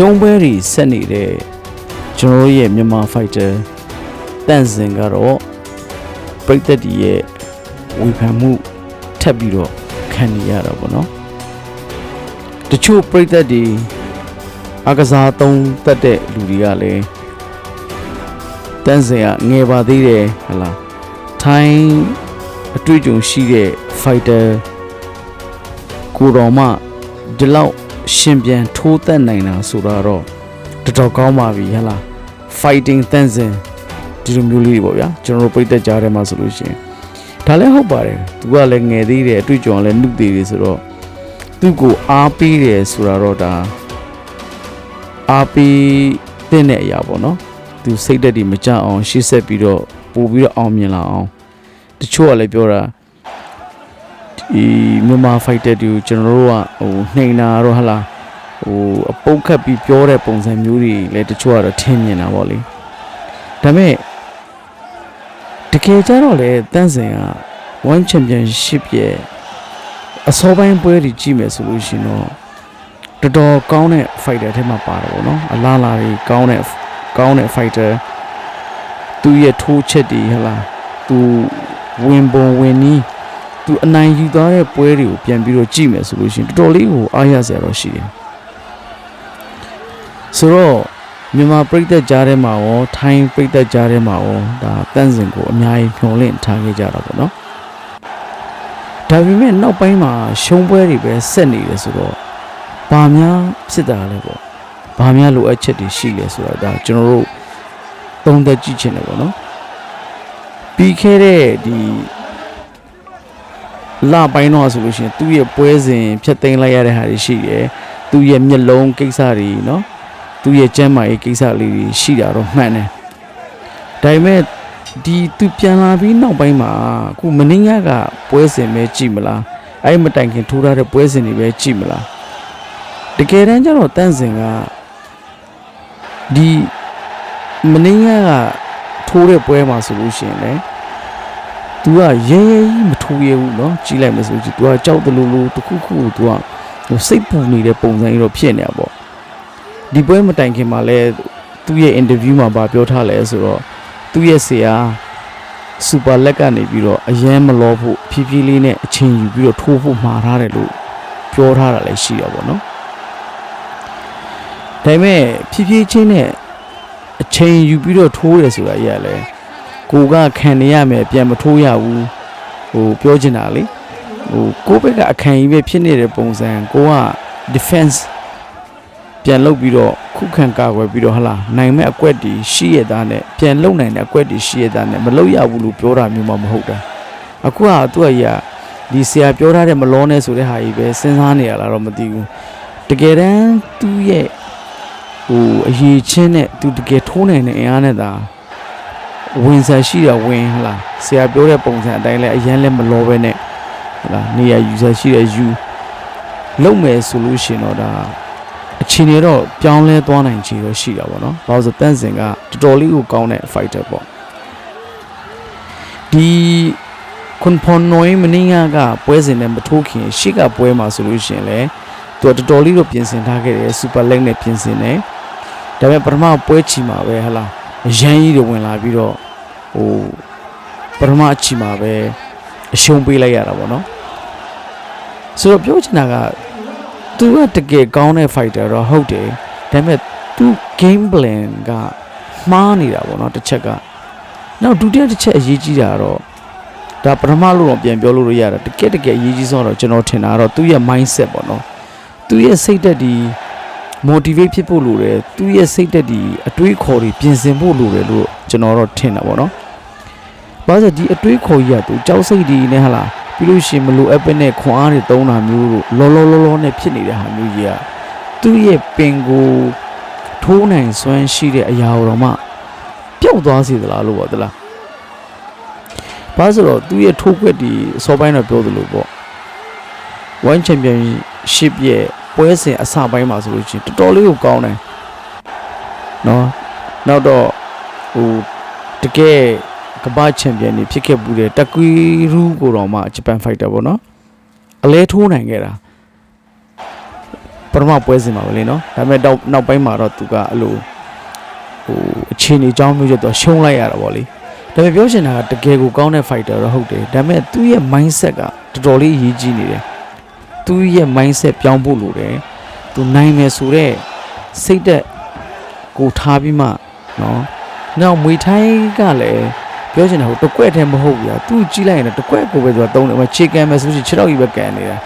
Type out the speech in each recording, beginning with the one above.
ရှုံးပွဲတွေဆက်နေတဲ့ကျွန်တော်တို့ရဲ့မြန်မာ fighter တန့်စင်ကတော့ပြိသက်တီရဲ့ဝေဖန်မှုထပ်ပြီးတော့ခံနေရတာပေါ့နော်တချို့ပြိသက်တီအကစားသုံးတတ်တဲ့လူတွေကလည်းတန့်စင်ကငယ်ပါသေးတယ်ဟလားထိုင်းအတွေ့အကြုံရှိတဲ့ fighter ကိုတော်မှဒီလောက် ရှင်ပြန်ထိုးသက်နိုင်တာဆိုတော့တော်တော်ကောင်းပါပြီဟလား fighting တန်းစင်ဒီလိုမျိုးလေးတွေပေါ့ဗျာကျွန်တော်တို့ပြိတက်ကြားထဲမှာဆိုလို့ရှိရင်ဒါလည်းဟုတ်ပါတယ်သူကလည်းငယ်သေးတယ်အတွေ့အကြုံကလည်းနှုတ်သေးတယ်ဆိုတော့သူ့ကိုအားပေးတယ်ဆိုတာတော့ဒါအားပေးတဲ့အရာပေါ့နော်သူစိတ်သက်တွေမကြအောင်ရှေ့ဆက်ပြီးတော့ပို့ပြီးတော့အောင်မြင်လာအောင်တချို့ကလည်းပြောတာ ဒီမြန်မာ fighter တူကျွန်တော်တို့ကဟိုနှိမ်တာတော့ဟလားဟိုအပုတ်ခတ်ပြီးပြောတဲ့ပုံစံမျိုးတွေလည်းတချို့ကတော့ထင်မြင်တာပေါ့လေဒါပေမဲ့တကယ်ကြတော့လေတန်းစင်က one championship ရဲ့အစောပိုင်းပွဲတွေကြည့်မယ်ဆိုလို့ရှိရင်တော့တော်တော်ကောင်းတဲ့ fighter ထဲမှာပါတယ်ပေါ့နော်အလားလာတွေကောင်းတဲ့ကောင်းတဲ့ fighter သူရဲ့ထိုးချက်တွေဟလားသူဝင်ပုံဝင်နီး သူအနိုင်ယူသွားတဲ့ပွဲတွေကိုပြန်ပြီးတော့ကြည့်မယ်ဆိုလို့ရှိရင်တော်တော်လေးကိုအားရစရာတော့ရှိတယ်ဆိုတော့မြန်မာပြည်သက်ကြားထဲမှာရောထိုင်းပြည်သက်ကြားထဲမှာရောဒါတန့်စင်ကိုအများကြီးဖြုံလင့်ထားခဲ့ကြတာပေါ့နော်ဒါပေမဲ့နောက်ပိုင်းမှာရှုံးပွဲတွေပဲဆက်နေတယ်ဆိုတော့ဘာများဖြစ်တာလဲပေါ့ဘာများလိုအပ်ချက်တွေရှိလဲဆိုတော့ဒါကျွန်တော်တို့သုံးသက်ကြည့်ချင်တယ်ပေါ့နော်ပြီးခဲ့တဲ့ဒီ လပိုင်းတော့ဆိုလို့ရှိရင်သူ့ရဲ့ပွဲစဉ်ဖြတ်သိမ်းလိုက်ရတဲ့ဟာတွေရှိတယ်သူ့ရဲ့မျက်လုံးကိစ္စတွေနော်သူ့ရဲ့ကျန်းမာရေးကိစ္စလေးတွေရှိတာတော့မှန်တယ်ဒါပေမဲ့ဒီသူပြန်လာပြီးနောက်ပိုင်းမှာအခုမင်းညကပွဲစဉ်ပဲကြည့်မလားအဲ့မတိုင်ခင်ထိုးထားတဲ့ပွဲစဉ်တွေပဲကြည့်မလားတကယ်တမ်းကျတော့တန့်စင်ကဒီမင်းညကထိုးတဲ့ပွဲမှာဆိုလို့ရှိရင်လည်း သူကရဲရဲကြီးမထိုးရဘူးเนาะကြီးလိုက်မယ်ဆိုကြည့်သူကကြောက်တယ်လို့လို့တခုခုကိုသူကစိတ်ပူနေတဲ့ပုံစံကြီးတော့ဖြစ်နေတာပေါ့ဒီပွဲမတိုင်ခင်မှာလဲသူ့ရဲ့ interview မှာဗာပြောထားလဲဆိုတော့သူ့ရဲ့ဆရာစူပါလက်ကနေပြီးတော့အရန်မလောဖို့ဖြည်းဖြည်းလေးနဲ့အချိန်ယူပြီးတော့ထိုးဖို့မှာထားတယ်လို့ပြောထားတာလည်းရှိရပါတော့။ဒါပေမဲ့ဖြည်းဖြည်းချင်းနဲ့အချိန်ယူပြီးတော့ထိုးတယ်ဆိုတာကြီးကလည်း ကိုကခံနေရမယ်ပြန်မထိုးရဘူးဟိုပြောချင်တာလေဟိုကိုဘက်ကအခံကြီးပဲဖြစ်နေတဲ့ပုံစံကိုက defense ပြန်လုပ်ပြီးတော့ခုခံကာကွယ်ပြီးတော့ဟလာနိုင်မဲ့အကွက်တီရှိရတာနဲ့ပြန်လုံနိုင်တဲ့အကွက်တီရှိရတာနဲ့မလုပ်ရဘူးလို့ပြောတာမျိုးမှမဟုတ်တာအခုကသူကကြီးကဒီဆရာပြောထားတဲ့မလောနဲ့ဆိုတဲ့ဟာကြီးပဲစဉ်းစားနေရလားတော့မသိဘူးတကယ်တမ်းသူ့ရဲ့ဟိုအရေးချင်းနဲ့သူတကယ်ထိုးနိုင်တဲ့အင်အားနဲ့သာ ဝင်စားရှိတာဝင်ဟလားဆရာပြောတဲ့ပုံစံအတိုင်းလဲအရန်လဲမလောပဲနဲ့ဟလားနေရယူစားရှိတဲ့ယူလုံမယ်ဆိုလို့ရှင်တော့ဒါအချိန်တွေတော့ပြောင်းလဲသွားနိုင်ချေတော့ရှိတာပေါ့နော်ဘာလို့ဆိုတန့်စင်ကတော်တော်လေးကိုကောင်းတဲ့ fighter ပေါ့ဒီခွန်ဖွန်နွိုင်းမင်းငါကပွဲစဉ်နဲ့မထိုးခင်ရှေ့ကပွဲမှာဆိုလို့ရှင်လဲသူကတော်တော်လေးတော့ပြင်ဆင်ထားခဲ့တယ်စူပါလက်နဲ့ပြင်ဆင်တယ်ဒါပေမဲ့ပထမပွဲချီမှာပဲဟလား အရန်ကြီးတွေဝင်လာပြီးတော့ဟိုပထမအချီမှာပဲအရှုံးပေးလိုက်ရတာပေါ့နော်ဆိုတော့ပြောချင်တာကသူကတကယ်ကောင်းတဲ့ fighter တော့ဟုတ်တယ်ဒါပေမဲ့သူ game plan ကမှားနေတာပေါ့နော်တစ်ချက်ကနောက်ဒုတိယတစ်ချက်အရေးကြီးတာကတော့ဒါပထမလို့တော့ပြန်ပြောလို့ရရတာတကယ်တကယ်အရေးကြီးဆုံးတော့ကျွန်တော်ထင်တာကတော့သူ့ရဲ့ mindset ပေါ့နော်သူရဲ့စိတ်သက်ဒီ motivate ဖြစ်ဖို့လိုတယ်သူရဲ့စိတ်သက်ဒီအတွေးခေါ်တွေပြင်ဆင်ဖို့လိုတယ်လို့ကျွန်တော်တော့ထင်တာပေါ့နော်။ဘာလို့ဒီအတွေးခေါ်ကြီးကသူကြောက်စိတ်ဒီနဲ့ဟလာပြီးလို့ရှိရင်မလိုအပ်ပဲနဲ့ခွန်အားတွေသုံးတာမျိုးလို့လောလောလောလောနဲ့ဖြစ်နေတဲ့ဟာမျိုးကြီးကသူရဲ့ပင်ကိုထိုးနိုင်စွမ်းရှိတဲ့အရာတော်မှပျောက်သွားစေသလားလို့ပေါ့သလား။ဘာလို့ဆိုတော့သူရဲ့ထိုးခွက်ဒီအစောပိုင်းတော့ပြောသလိုပေါ့။ One Championship ရဲ့ ပွဲစဉ်အစပိုင်းမှာဆိုလို့ရှိရင်တော်တော်လေးကိုကောင်းတယ်နော်နောက်တော့ဟိုတကယ်ကမ္ဘာချန်ပီယံတွေဖြစ်ခဲ့မှုတဲ့တကွီရူးကိုတော့မှဂျပန်ဖိုက်တာပေါ့နော်အလဲထိုးနိုင်ခဲ့တာပထထမပွဲစဉ်မှာပဲလေနော်ဒါပေမဲ့တော့နောက်ပိုင်းမှာတော့သူကအဲ့လိုဟိုအခြေအနေအကြောင်းမျိုးချက်တော့ရှုံးလိုက်ရတာပေါ့လေဒါပေမဲ့ပြောချင်တာကတကယ်ကိုကောင်းတဲ့ fighter တော့ဟုတ်တယ်ဒါပေမဲ့သူ့ရဲ့ mindset ကတော်တော်လေးအရေးကြီးနေတယ် သူ့ရဲ့ mindset ပြောင်းဖို့လိုတယ်သူနိုင်မယ်ဆိုတော့စိတ်သက်ကိုထားပြီးမှနော်နောက်မွေထိုင်းကလည်းပြောချင်တာဟိုတကွက်တည်းမဟုတ်ဘူးလားသူကြည့်လိုက်ရင်တကွက်ကိုပဲသူကသုံးတယ်ဟိုခြေကံမယ်ဆိုလို့ရှိရင်ခြေတော့ကြီးပဲကန်နေတာ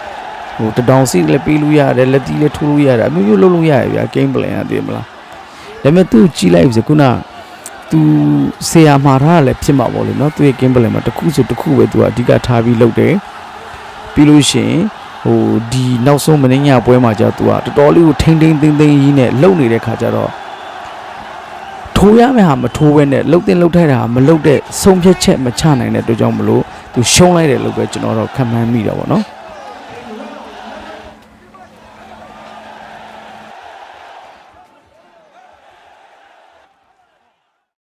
ဟိုတတောင်စီလည်းပေးလို့ရတယ်လက်တီးလည်းထိုးလို့ရတယ်အမျိုးမျိုးလုပ်လို့ရတယ်ဗျာ game plan အတည်မလားဒါပေမဲ့သူကြည့်လိုက်ပြီဆိုခုနသူဆရာမှာထားတာလည်းဖြစ်မှာပေါ့လေနော်သူရဲ့ game plan မှာတစ်ခုဆိုတစ်ခုပဲသူကအဓိကထားပြီးလုပ်တယ်ပြီးလို့ရှိရင် ဟိုဒီနောက်ဆုံးမင်းညပွဲမှာကြာသူကတော်တော်လေးကိုထိမ့်ထိမ့်သိမ့်သိမ့်ကြီးနဲ့လှုပ်နေတဲ့ခါကျတော့ထိုးရမယ့်ဟာမထိုးဘဲနဲ့လှုပ်တင်လှုပ်ထိုက်တာဟာမလှုပ်တဲ့ဆုံးဖြတ်ချက်မချနိုင်တဲ့အတွက်ကြောင့်မလို့သူရှုံးလိုက်တယ်လို့ပဲကျွန်တော်တော့ခံမှန်းမိတာပေါ့နော်